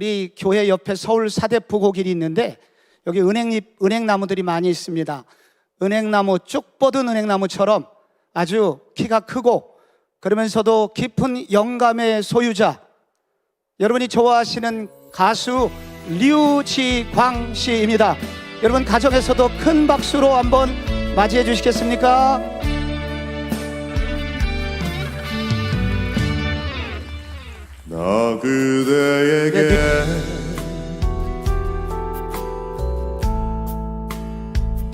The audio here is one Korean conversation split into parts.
우리 교회 옆에 서울 사대부고 길이 있는데 여기 은행잎 은행나무들이 많이 있습니다. 은행나무 쭉 뻗은 은행나무처럼 아주 키가 크고 그러면서도 깊은 영감의 소유자 여러분이 좋아하시는 가수 류지광 씨입니다. 여러분 가정에서도 큰 박수로 한번 맞이해 주시겠습니까? 나 그대에게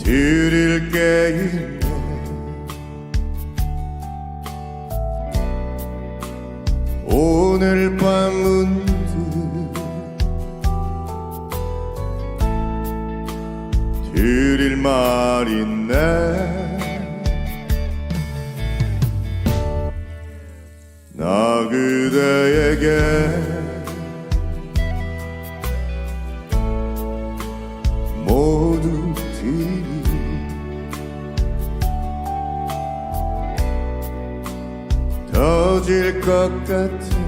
드릴 게 있네. 오늘 밤 문득 드릴 말 있네 나 그대에게 모두 드리. 터질 것 같은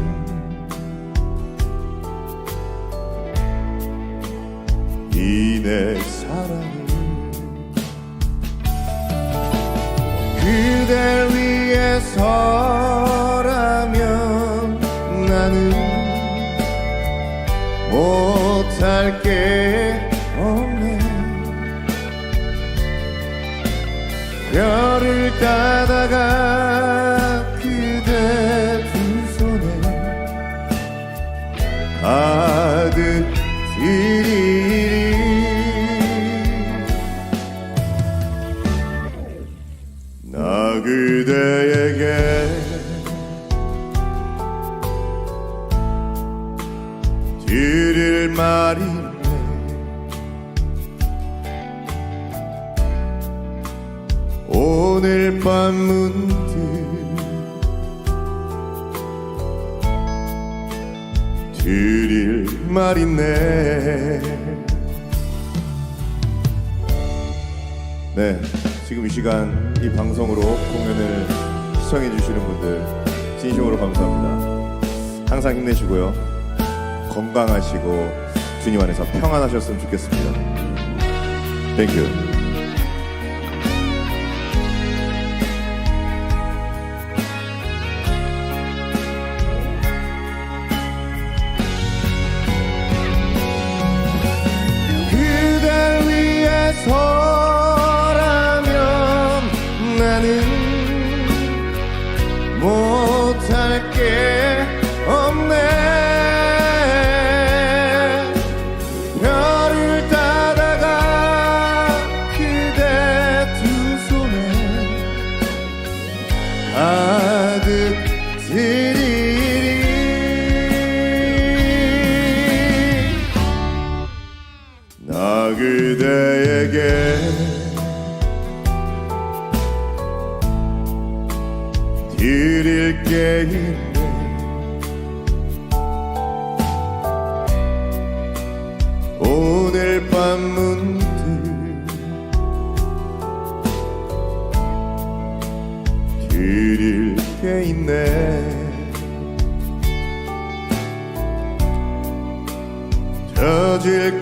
이 내 사랑을 그댈 위해서 그대에게 드릴 말이 오늘 밤 문득 드릴 말 있네. 네, 지금 이 시간 이 방송으로 공연을 시청해 주시는 분들 진심으로 감사합니다. 항상 힘내시고요. 건강하시고 주님 안에서 평안하셨으면 좋겠습니다. 땡큐. 드릴 게 있네. 터질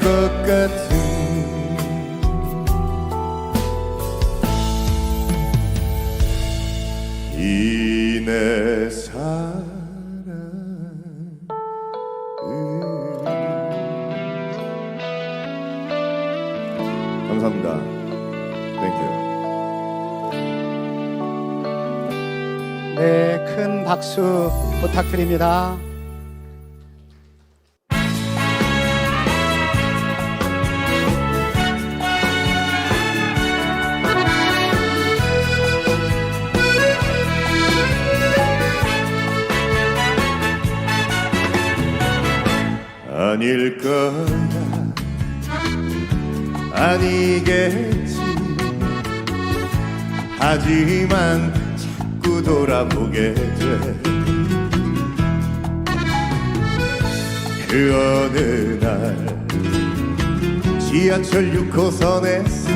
네, 큰 박수 부탁드립니다. 아닐 거야 아니겠지 하지만 자꾸 돌아보게 돼 그 어느 날 지하철 6호선에서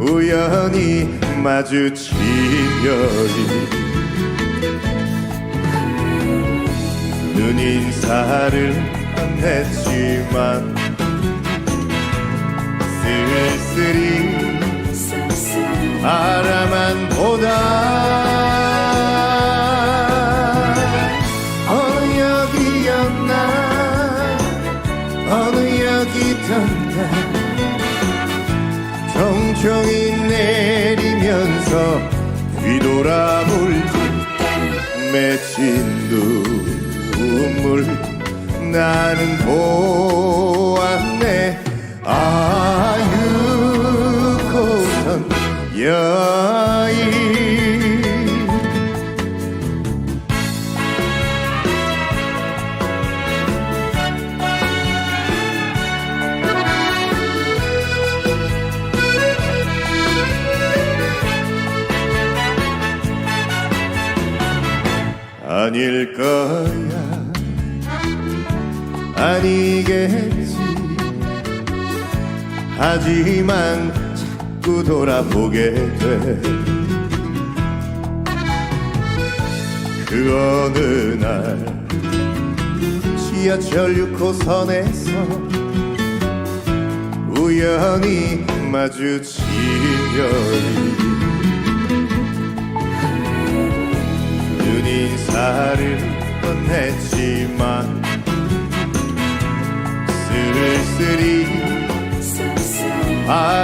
우연히 마주친 여인 눈 인사를 건넸지만 쓸쓸히 바라만 보다. 어느 역이었나? 어느 역이던가 정청이 내리면서 뒤돌아볼 때 맺힌 눈물. 나는 보았네. 아유고선 여인 아닐 거야. 아니겠지. 하지만 자꾸 돌아보게 돼. 그 어느 날 지하철 6호선에서 우연히 마주친 여인 눈 인사를 건넸지만 쓸쓸히 바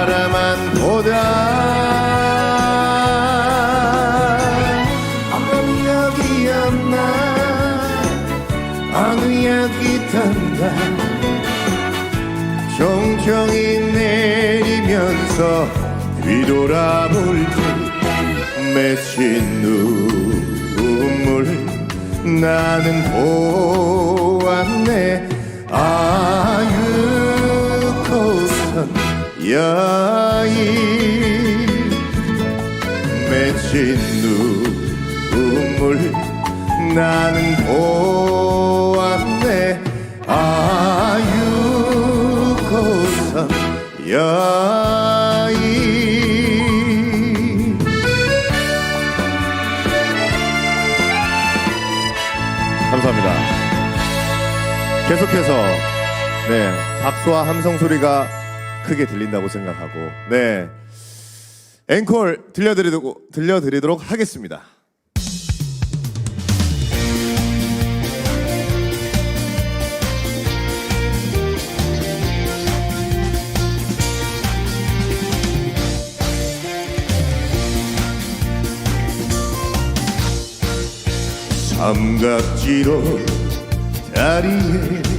맺힌 눈물 나는 보았네. 아유고선 여인. 맺힌 눈물 나는 보 계속해서 네 박수와 함성 소리가 크게 들린다고 생각하고 네 앵콜 들려드리도록 들려드리도록 하겠습니다. 삼각지로 다리에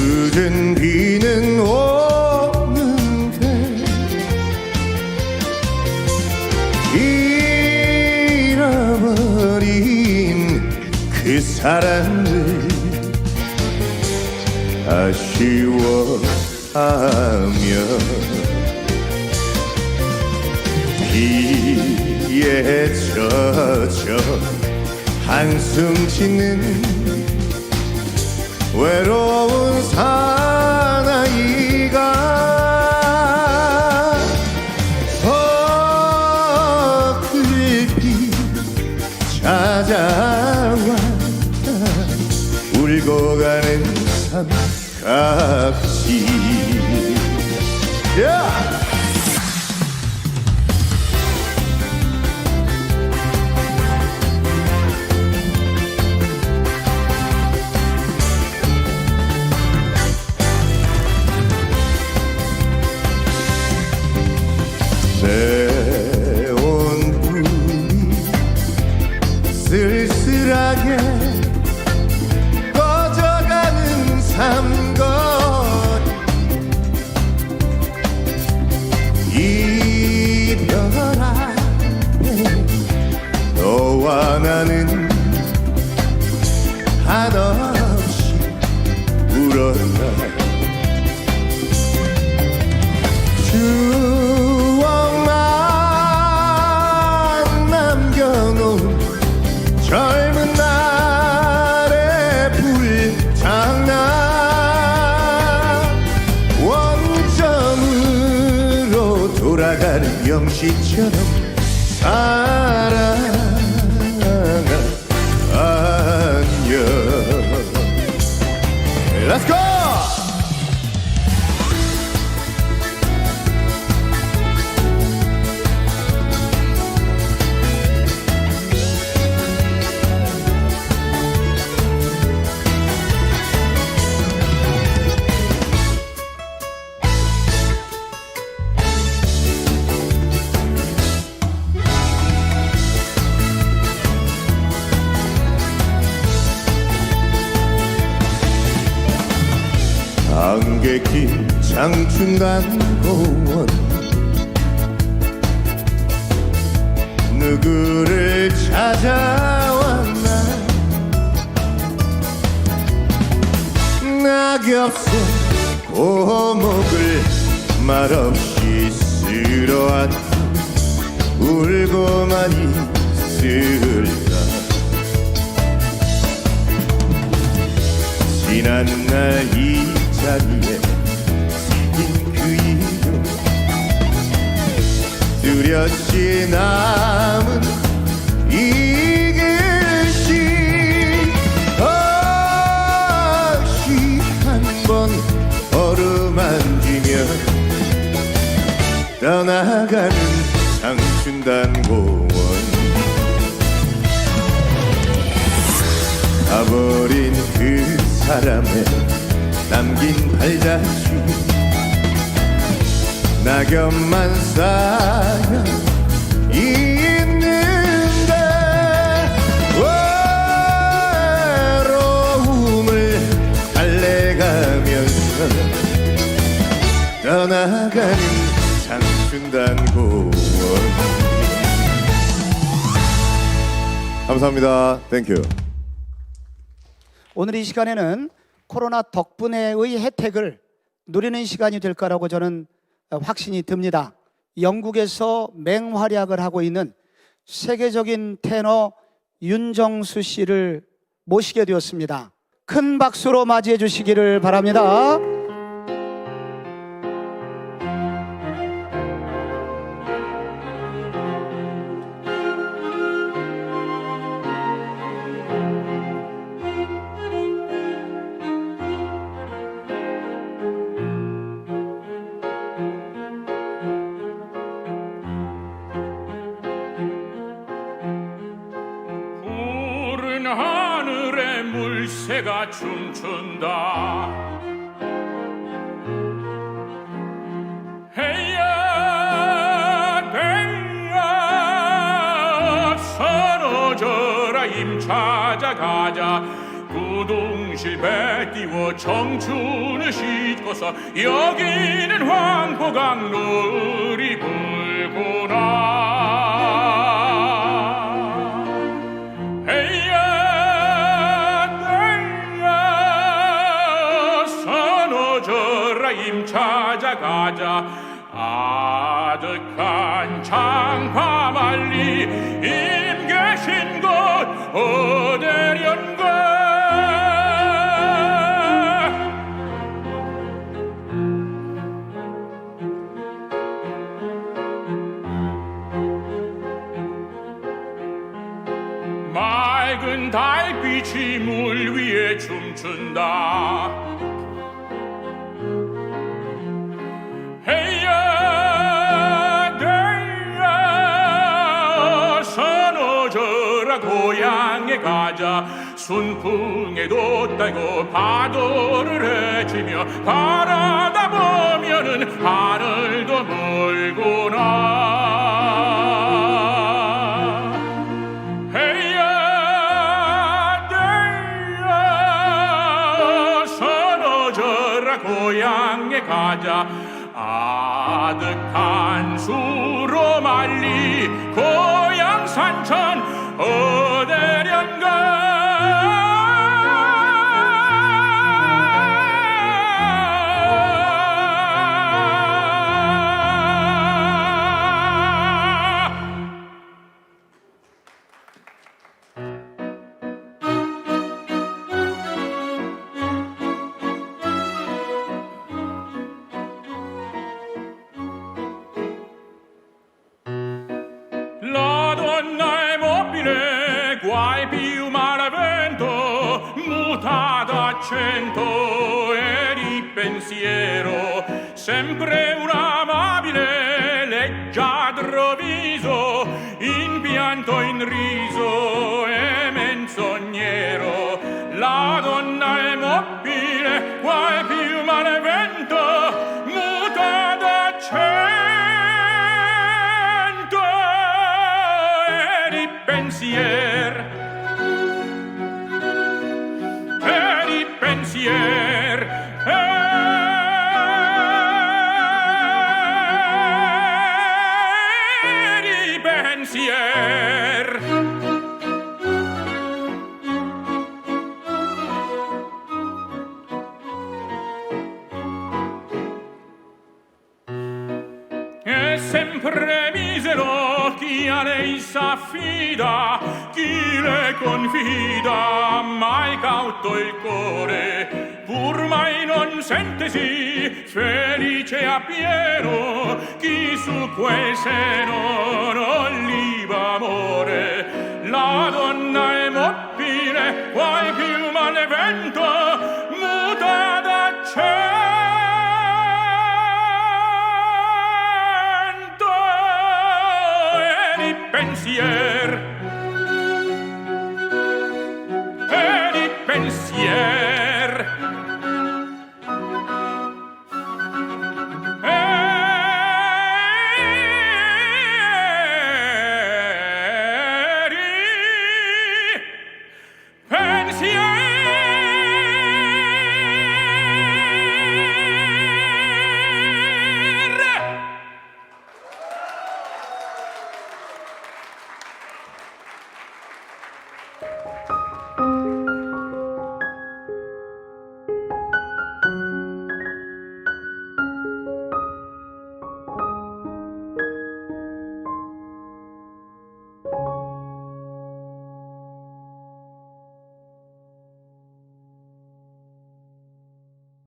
그전 비는 오는데 잃어버린 그 사람을 아쉬워하며 비에 젖어 한숨 짓는 외로운 사나이가 어글빛 찾아와 울고 가는 삼각지 yeah! 명시처럼 사랑아 안녕 Let's go! 안개 낀 장충간 공원. 누구를 찾아왔나? 낙엽새 고목을 말없이 쓸어왔 울고만 있을까? 지난 날 이 그 이름 뚜렷이 남은 이 글씨. 다시 한 번 어루만지며 떠나가는 장춘단 공원. 가버린 그 사람의 남긴 발자취 낙엽만 쌓여 있는데 외로움을 달래가면서 떠나가는 장춘단 공원 감사합니다. 땡큐. 오늘 이 시간에는 코로나 덕분에의 혜택을 누리는 시간이 될 거라고 저는 확신이 듭니다. 영국에서 맹활약을 하고 있는 세계적인 테너 윤정수 씨를 모시게 되었습니다. 큰 박수로 맞이해 주시기를 바랍니다. 물새가 춤춘다. 헤야 대야 서러져라 임찾아 가자. 구둥실 배 띄워 청춘을 싣고서 여기는 황포강 놀이 불구나 서너져라 임 찾아가자. 아득한 장파 말리 임 계신 곳 어디련가 맑은 달빛이 물 위에 춤춘다 가자. 순풍에도 따고 파도를 헤치며 바라다 보면은 하늘도 멀구나 cento e di pensiero sempre un amabile pensier E sempre misero chi a lei s'affida, chi le confida, mai cauto il cuore, pur mai non sentesi felice a pieno, chi su quel seno non li